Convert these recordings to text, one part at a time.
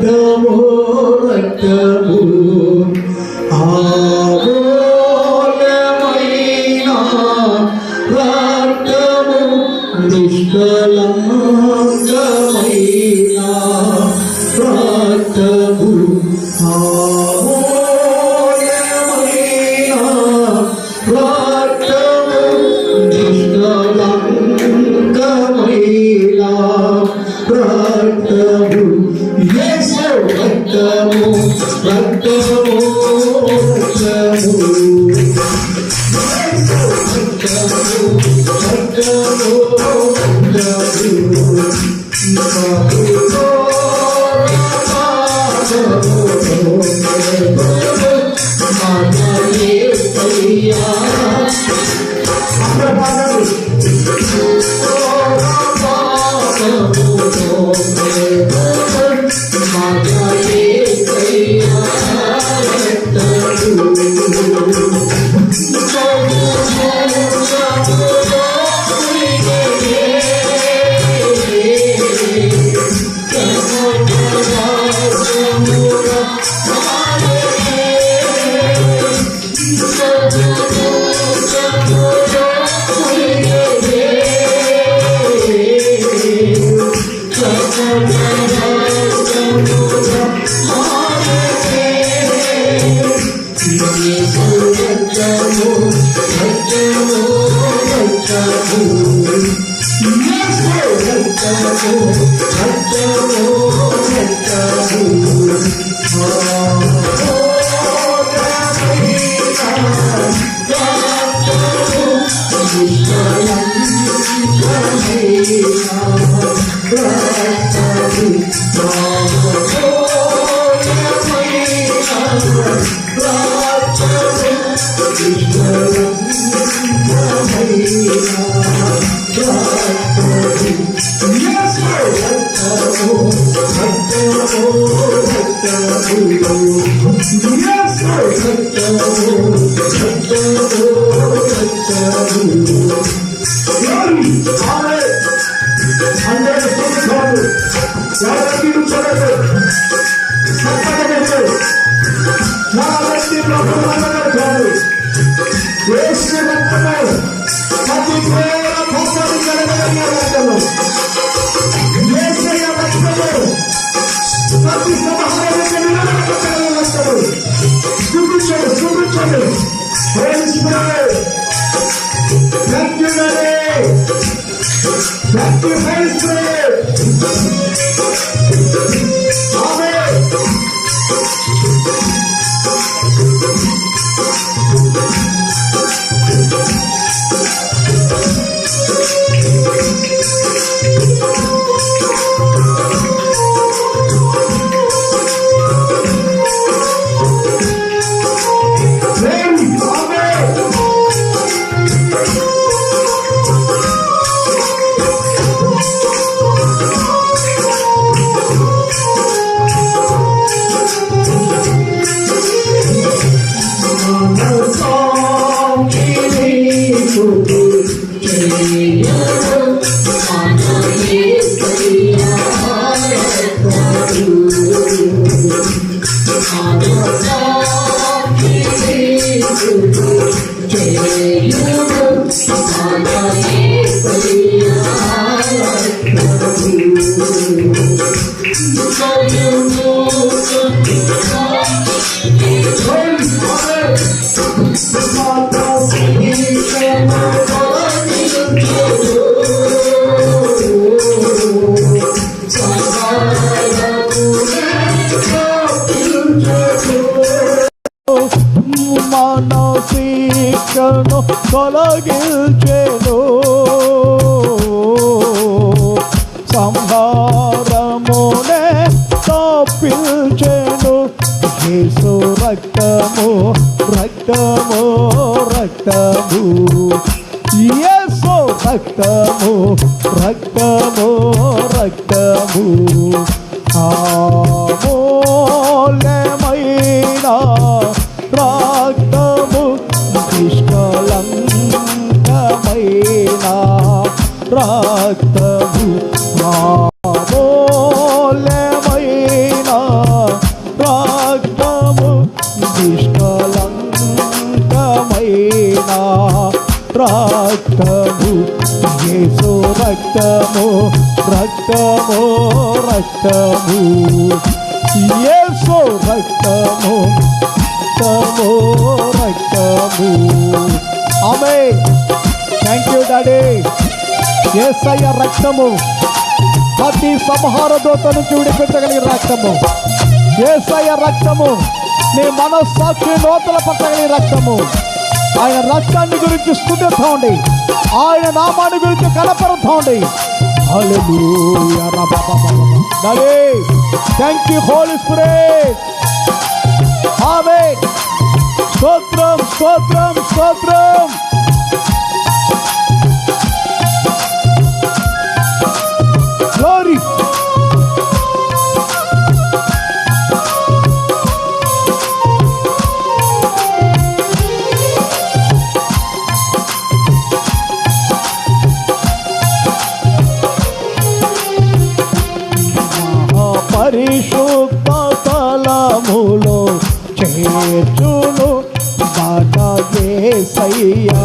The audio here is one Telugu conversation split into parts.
రక్తము రక్తము Let's go, preferred ఏసయ్య రక్తము. ప్రతి సంహార దూత చూడిపెట్టగలిగిన రక్తము. ఏసయ్య రక్తము. నీ మనస్సాక్షి నూతన పట్టగలిగిన రక్తము. ఆయన రక్తాన్ని గురించి స్థుతిస్తామండి ఆయన నామాన్ని గురించి కనపరుస్తూ థ్యాంక్ యూ హోలీ స్పిరిట్ ఆమె స్తోత్రం స్తోత్రం స్తోత్రం. పరిశుద్ధ స్థలములో చేర్చును బాట దేశయ్యా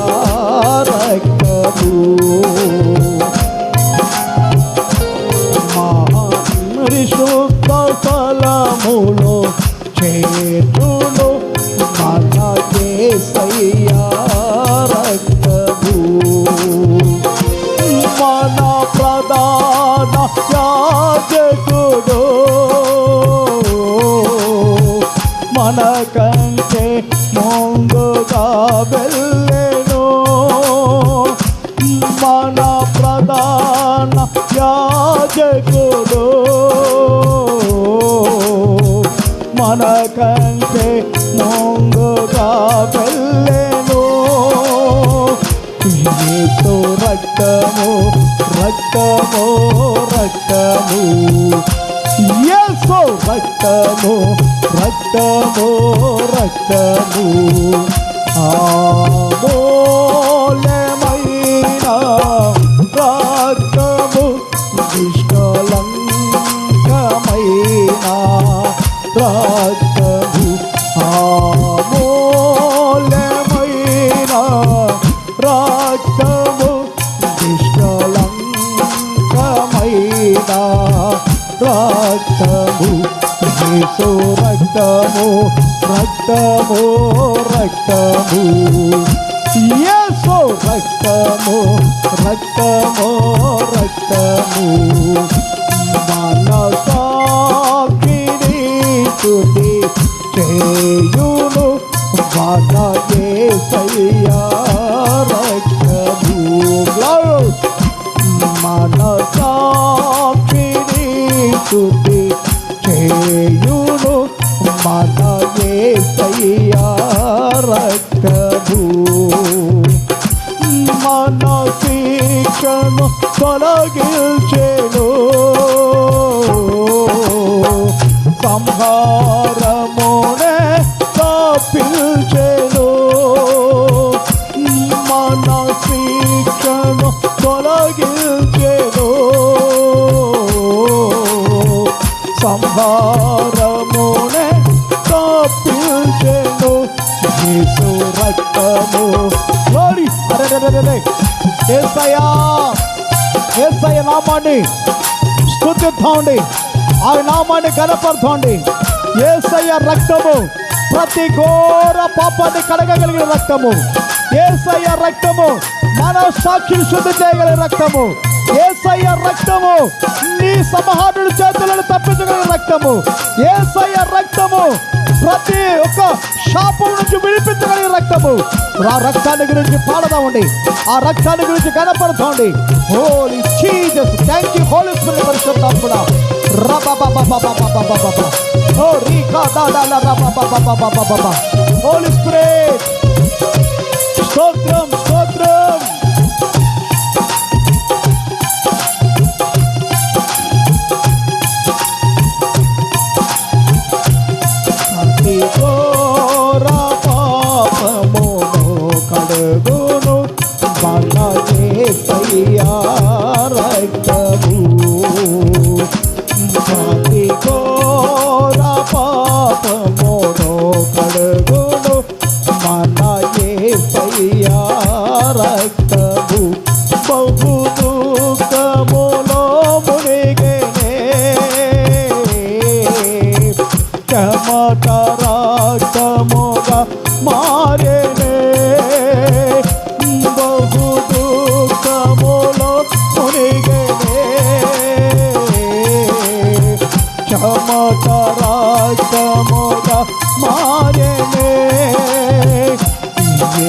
రక్తము రక్తము. యేసు రక్తము రక్తము రక్తము. ఆమో ఏసు రక్తము రక్తము రక్తము. ఏసు రక్తము రక్తము రక్తము. మన సాకిని చేయును మన రక్తము. మన సాకిని చుటి ఏసయ్యా రక్తభూ మన శిక్షను తొలగించెను. సంహా యేసు రక్తము. గ్లోరీ అరే ఏసయ్యా ఏసయ్య నామాన్ని స్థుతిద్దామండి ఆ నామాన్ని కనపరుతోండి ఏసయ్య రక్తము ప్రతి ఘోర పాపాన్ని కడగగలిగిన రక్తము. ఏసయ్య రక్తము మన సాక్షిని శుద్ధి చేయగలిగిన రక్తము. ఏసయ్య రక్తము నీ సంహారుడి చేతులను తప్పించగలిగిన రక్తము. ఏసయ్య రక్తము ప్రతి ఒక్క శాపం నుంచి విడిపించగలిగిన రక్తము ఆ రక్తాన్ని గురించి పాడదామండి ఆ రక్తాన్ని గురించి కనపడతామండి holy Jesus thank you holy spirit పరిశుద్ధాం కూడా స్తోత్రం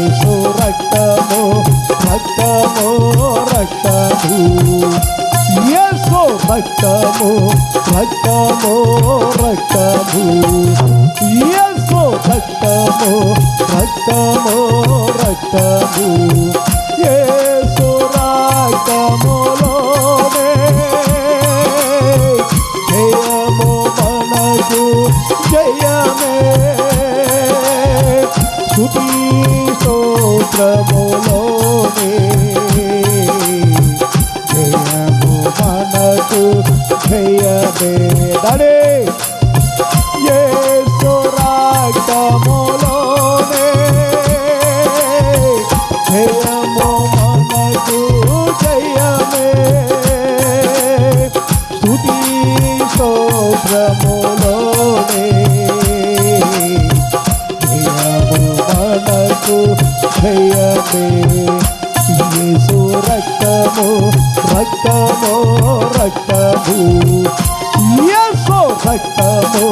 యేసు రక్తము రక్తము రక్తము యేసు రక్తము రక్తము రక్తము యేసు రక్తము రక్తము రక్తము యేసు రక్తములోనే జయము మనకు జయమే स्तुति स्तोत्र बोलोगे। जय जय ये सोराग बोलोगे। जय जय स्तुति स्तोत्र बोलो మనకు జయమే యేసు రక్తము రక్తము రక్తము. యేసు రక్తము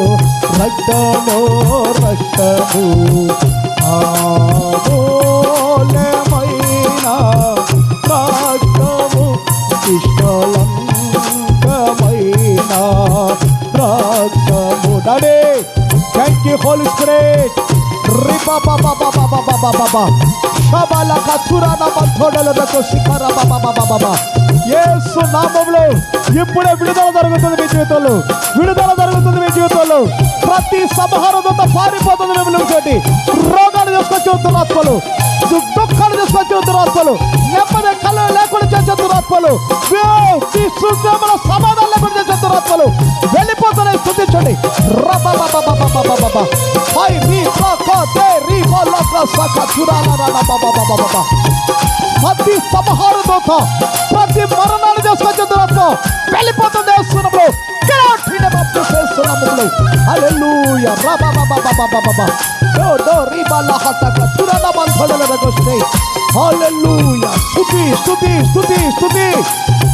రక్తము రక్తము. ఆమూల్యమైన రక్తము నిష్కలంకమైన రక్తము. Daddy thank you holy spirit రిపా బాబా బాబా బాబా బాబా షబాల కతురాన మంతోడలకు శిఖర బాబా బాబా బాబా యేసు నామములో ఇప్పుడే విడుదల జరుగుతుంది మీ జీవితంలో. విడుదల జరుగుతుంది మీ జీవితంలో. ప్రతి సంహారదంత పారిపోతుంది మిమ్మల్ని చోటి రోగాలు తీసుకొచ్చి దురాత్మలు దుఃఖాలు తీసుకొచ్చి దురాత్మలు నెమ్మది కళ్ళు లేకుండా చేసే దురాత్మలు వే- సమాధానం లేకుండా చేసే దురాత్మలు Sacane, Rababababababababa, Vai Riva Caderi, Malaka Sacatura, Rabababababa, Mati Samaharadota, Mati Maranana Sacatura, Pelipota Nelson, get out in about the Sesonamole, Hallelujah, Rababababababa, No, no, Riva Lahata, Tura Naman, Hallelujah, Stuti, Stuti, Stuti, Stuti.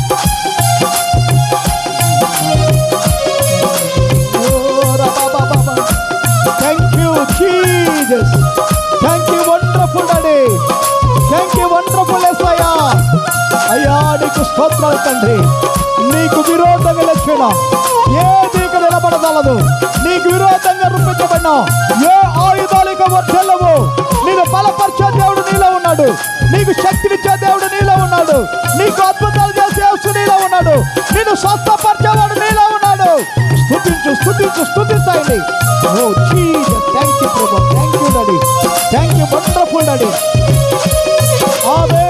నీకు స్తోత్రాలు తండ్రి. నీకు విరోధంగా లక్ష్మణ ఏది నీకు నిలబడగలదు నీకు విరోధంగా రూపించబడిన ఏ ఆయుధాలు ఇక వర్చెల్లవు నేను బలపరిచే దేవుడు నీలో ఉన్నాడు. నీకు శక్తినిచ్చే దేవుడు నీలో ఉన్నాడు. నీకు అద్భుతాలు చేసే యేసు నీలో ఉన్నాడు. నేను స్వస్థపరిచేవాడు నీలో ఉన్నాడు. స్థుతించు స్థుతించు స్థుతించండి ఓ Jesus thank you Prabhu. Thank you daddy thank you wonderful daddy ఆమేన్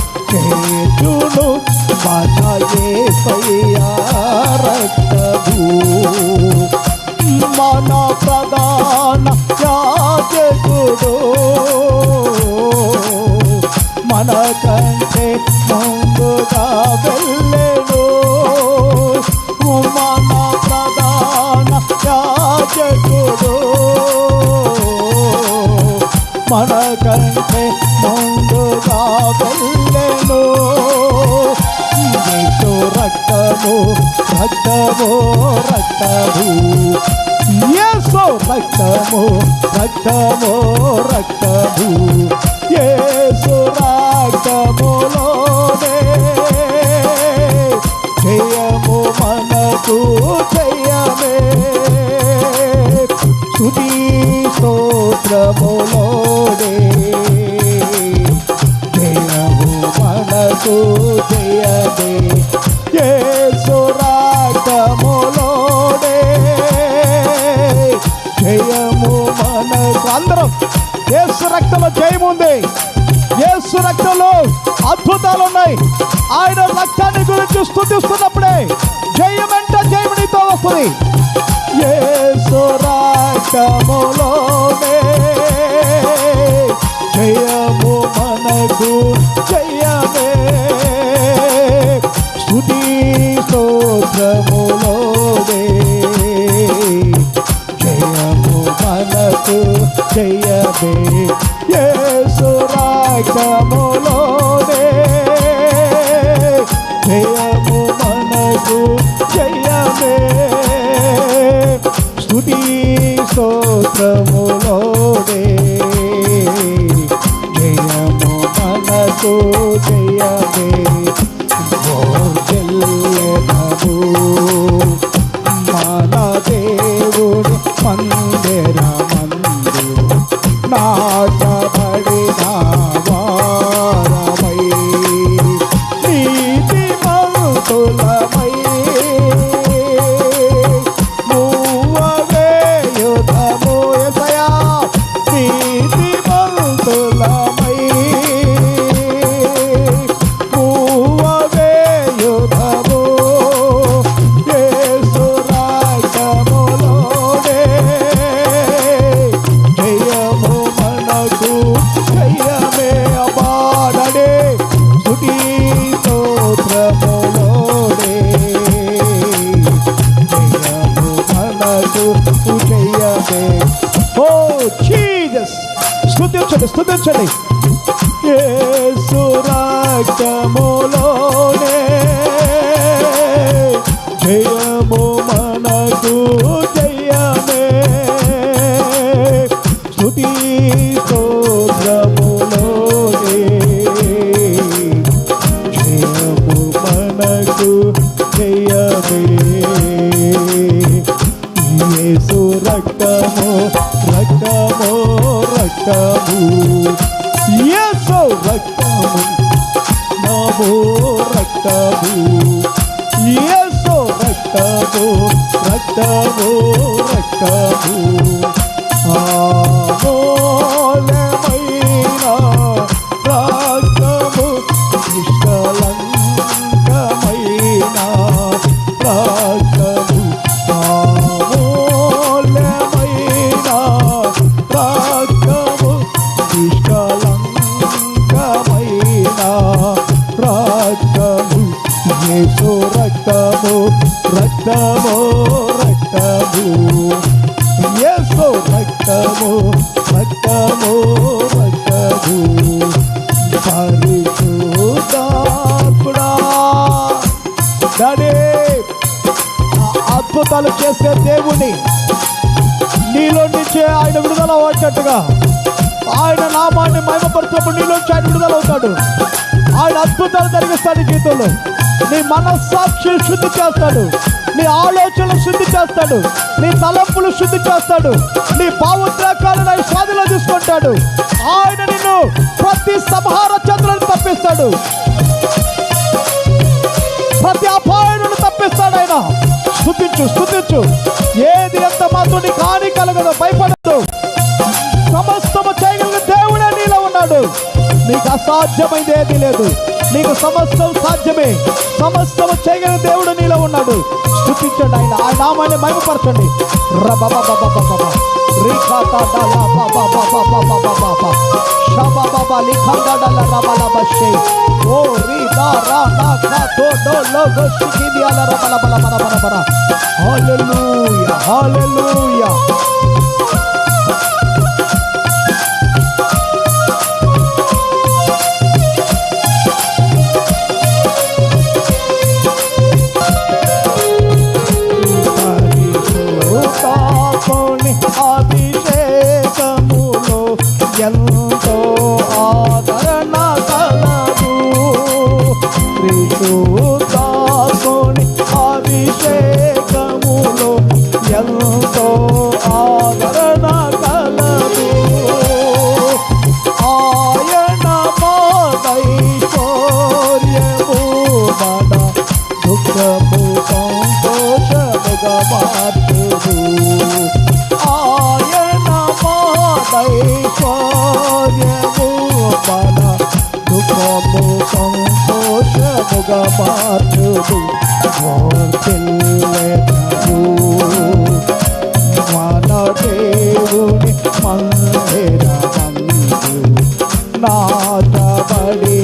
రక్తము యేసు రక్తము రక్తము రక్తము యేసు ఉంది. యేసు రక్తంలో అద్భుతాలు ఉన్నాయి ఆయన రక్తాన్ని గురించి స్థుతిస్తున్నప్పుడే జయమంట జయమునితో వస్తుంది. యేసు రక్తములోనే జయము మనకు జయమే. స్థుతి స్తోత్రములోనే జయము మనకు జయమే. నీవే స్థుతి స్తోత్రములోనే జయము మనసు జయమే. ఓ జల్య ప్రభు రక్తము ఏసో రక్తము రక్తము రక్తము. ఆమోలమైన దేవుని నీలో నుంచే ఆయన విడుదల వచ్చేట్టుగా ఆయన నామాన్ని మహిమపరచినప్పుడు నీలోంచి ఆయన విడుదల అవుతాడు. ఆయన అద్భుతాలు జరిగిస్తాడు జీవితంలో. నీ మనస్సాక్షి శుద్ధి చేస్తాడు. నీ ఆలోచనలు శుద్ధి చేస్తాడు. నీ తలంపులు శుద్ధి చేస్తాడు. నీ భావోద్రేకాలను ఆయన స్వాధిలో తీసుకుంటాడు ఆయన నిన్ను ప్రతి సంహార చంద్రులను తప్పిస్తాడు. ప్రతి అపాయను తప్పిస్తాడు ఆయన. స్థుతించు స్థుతించు. ఏది ఎంత మాత్రం నీకు హాని కలగదు భయపడదు నీకు అసాధ్యమైంది ఏది లేదు. నీకు సమస్తం సాధ్యమే. సమస్తం చేయగల దేవుడు నీలో ఉన్నాడు. స్థుతించండి ఆయన. ఆ నామాన్ని మహిమపరచండి. Hallelujah, hallelujah. మార్చుదు వర్ధిల్లెదవు. మన దేవుని మందిరమందు నాటబడి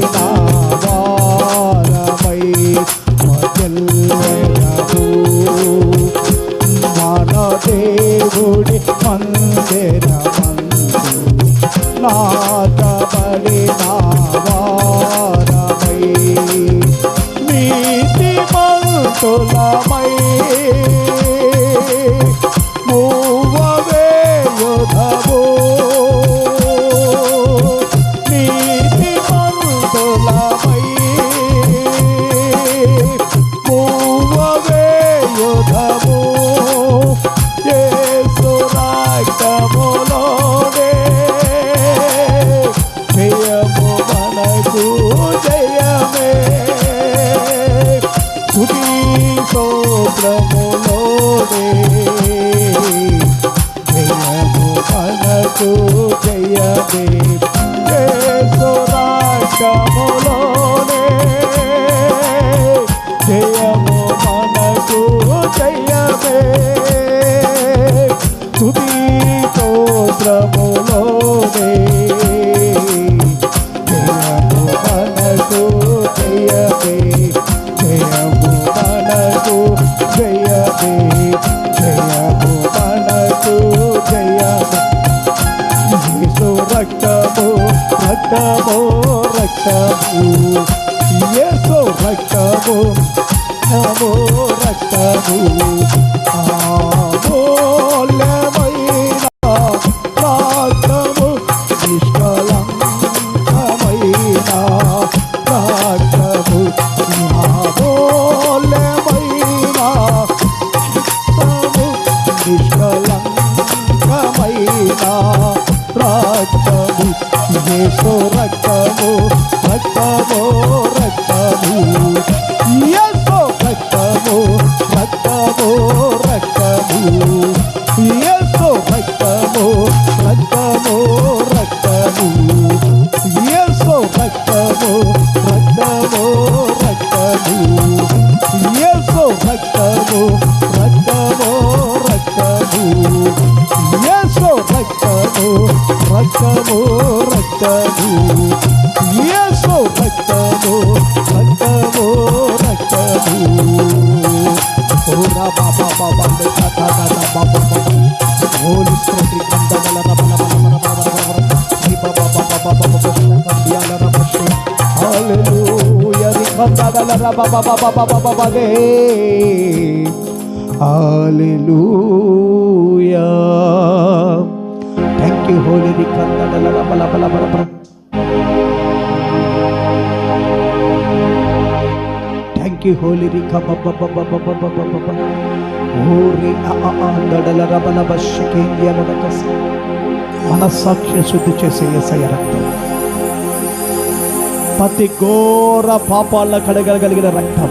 వారమై మొదలు మన దేవుడి మందిరమందు నా యేసు రక్తము నమో రక్తము ఆమూల్యమైన కందల హల్లెలూయా థ్యాంక్ యూ హోలీ రి కందల థ్యాంక్ యూ హోలీ రి కబ బబ బబ బబ బబ బబ ఓరి అ అ మనస్సాక్షి శుద్ధి చేసే ఎసయ రక్తం ప్రతి ఘోర పాపాల్లో కడగలగలిగిన రక్తం.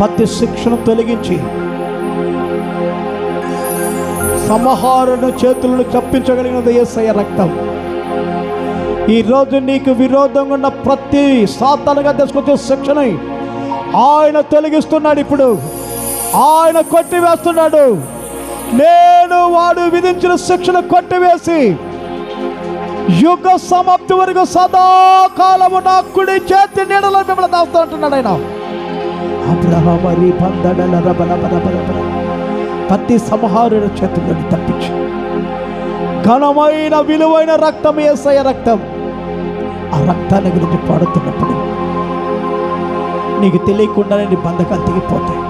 ప్రతి శిక్షను తొలగించి సమహారుడు చేతులను చప్పించగలిగినది ఏసయ్య రక్తం. ఈరోజు నీకు విరోధంగా ఉన్న ప్రతి సాతానుగా తీసుకొచ్చే శిక్షని ఆయన తొలగిస్తున్నాడు ఇప్పుడు. ఆయన కొట్టివేస్తున్నాడు. నేను వాడు విధించిన శిక్షను కొట్టివేసి యుగ సమాప్తి వరకు సదాకాలము నా కుడి చేతి నీడలో మిమ్మల్ని దాస్తా అంటున్నాడు ఆయన. అబ్రహమరి పందడల రబల బల బల బల. సంహారుల చేతులను తప్పించి. ఘనమైన విలువైన రక్తం ఏసయ రక్తం. ఆ రక్తాన్ని గురించి పాడుతున్నప్పుడు నీకు తెలియకుండానే నీ బంధకాలు తెగిపోతాయి.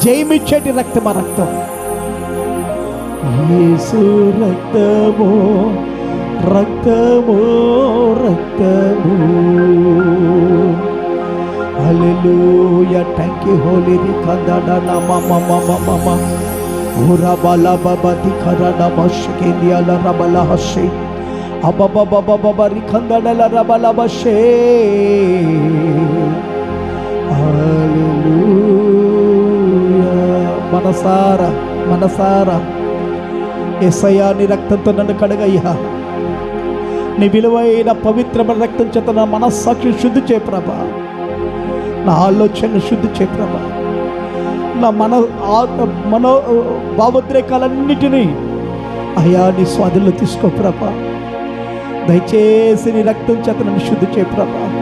జయమిచ్చేటి రక్తం ఆ రక్తం. യേശു രക്തമോ രക്തമോ രക്തമോ Hallelujah. Thank you, Holy Rikadada Nama Mama Mama. Ura bala baba di karada bashke diya la rabala hashe. Ababa baba baba rikandada la rabala bashe. Hallelujah. Manasara, Manasara. ఎస్ఐయా నీ రక్తంతో నన్ను కడగయ్యా. నీ విలువైన పవిత్రమైన రక్తం చేత నా మనస్సాక్షి శుద్ధి చే ప్రభా. నా ఆలోచన శుద్ధి చే ప్రభా. నా మన ఆ- మనో భావోద్రేకాలన్నిటినీ అయ్యా నీ స్వాధీనంలో తీసుకో ప్రభా. దయచేసి నీ రక్తం చేత నన్ను శుద్ధి చే ప్రభా.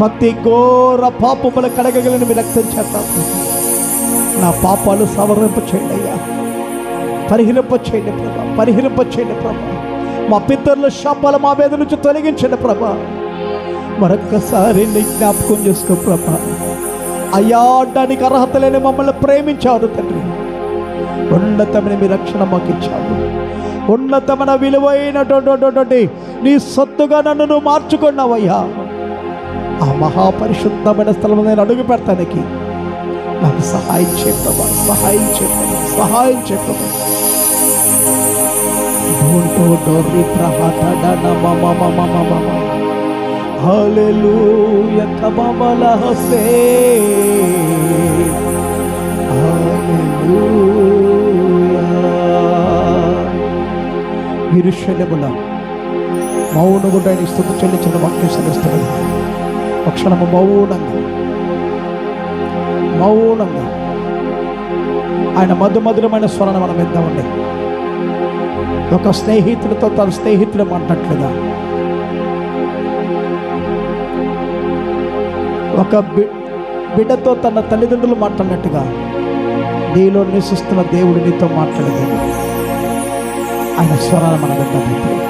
ప్రతి ఘోర పాపముల కడగగలని మీ రక్తం చేత నా పాపాలు సవరింప చేయండి అయ్యా. పరిహరింప చేయండి ప్రభా. పరిహరింప చేయండి ప్రభా. మా పితరుల శాపాల మా మీద నుంచి తొలగించండి ప్రభా. మరొక్కసారి జ్ఞాపకం చేసుకో ప్రభా. అయ్యా దానికి అర్హత లేని మమ్మల్ని ప్రేమించారు తండ్రి. ఉన్నతమైన మీ రక్షణ మాకు ఇచ్చావు ఉన్నతమైన విలువైనటువంటి నీ సొత్తుగా నన్ను నువ్వు మార్చుకున్నావయ్యా. ఆ మహాపరిశుద్ధమైన స్థలం నేను అడుగు పెడతానికి. నాకు సహాయం చే ప్రభా. సహాయం చే సహాయం చే ప్రభా డోంటో డోర్రి ప్రహాటడ మమ మమ మమ మమ హల్లెలూయా తమమల హసే హల్లెలూయా ఇరుషలేముల మౌనముగా ఆయన స్థుతి చెల్లించిన వాక్యం సెలవుస్తాడు ఒక క్షణము మౌనంగా మౌనంగా. ఆయన మధు మధురమైన స్వరణ మనం విద్దామండి ఒక స్నేహితుడితో తన స్నేహితుడు మాట్లాడట్లుగా ఒక బిడ్డతో తన తల్లిదండ్రులు మాట్లాడినట్టుగా నీలో నివసిస్తున్న దేవుడు నీతో మాట్లాడేది ఆయన స్వరాలు మన విద్దాం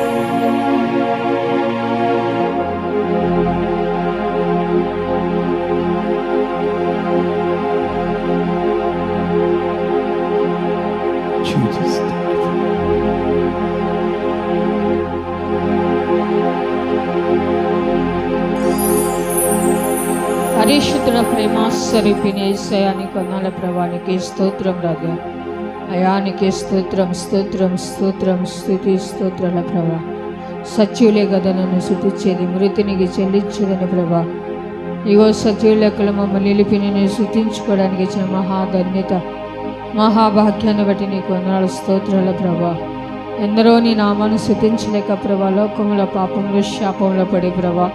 పరిశుద్ధుల ప్రేమ స్వరూపిణి ఏసయాని ప్రభానికి స్తోత్రం రాజా. అయానికి స్తోత్రం స్తోత్రం స్తోత్రం స్థుతి స్తోత్రాల ప్రభా. సత్యులే కదా నన్ను శుతిచ్చేది మృతినికి చెల్లించేదని ప్రభా. ఇగో సత్యుల మమ్మల్ని నిలిపి నేను శుతించుకోవడానికి ఇచ్చిన మహాధన్యత మహాభాగ్యాన్ని బట్టి నీకు వందనాలు స్తోత్రాల ప్రభా. ఎందరో నీ నామాన్ని శుతించలేక ప్రభా లోకముల పాపంలో శాపంలో పడి ప్రభా.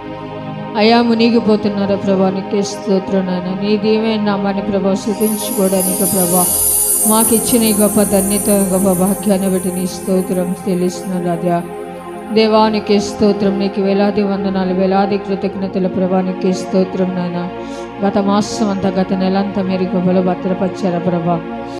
అయా మునిగిపోతున్నారు ప్రభా? నీకే స్తోత్రనైనా నీ దీవే నామాన్ని ప్రభా చూపించుకోవడానికి ప్రభా. మాకు ఇచ్చిన ఈ గొప్ప ధన్యత గొప్ప భాగ్యాన్ని బట్టి నీ స్తోత్రం తెలుస్తున్నాను రాజా దేవానికి స్తోత్రం. నీకు వేలాది వందనాలు వేలాది కృతజ్ఞతల ప్రభానికి స్తోత్రం నాయన. గత మాసం అంతా గత నెలంతా మీరు గొప్పలు భద్రపరిచారా ప్రభా?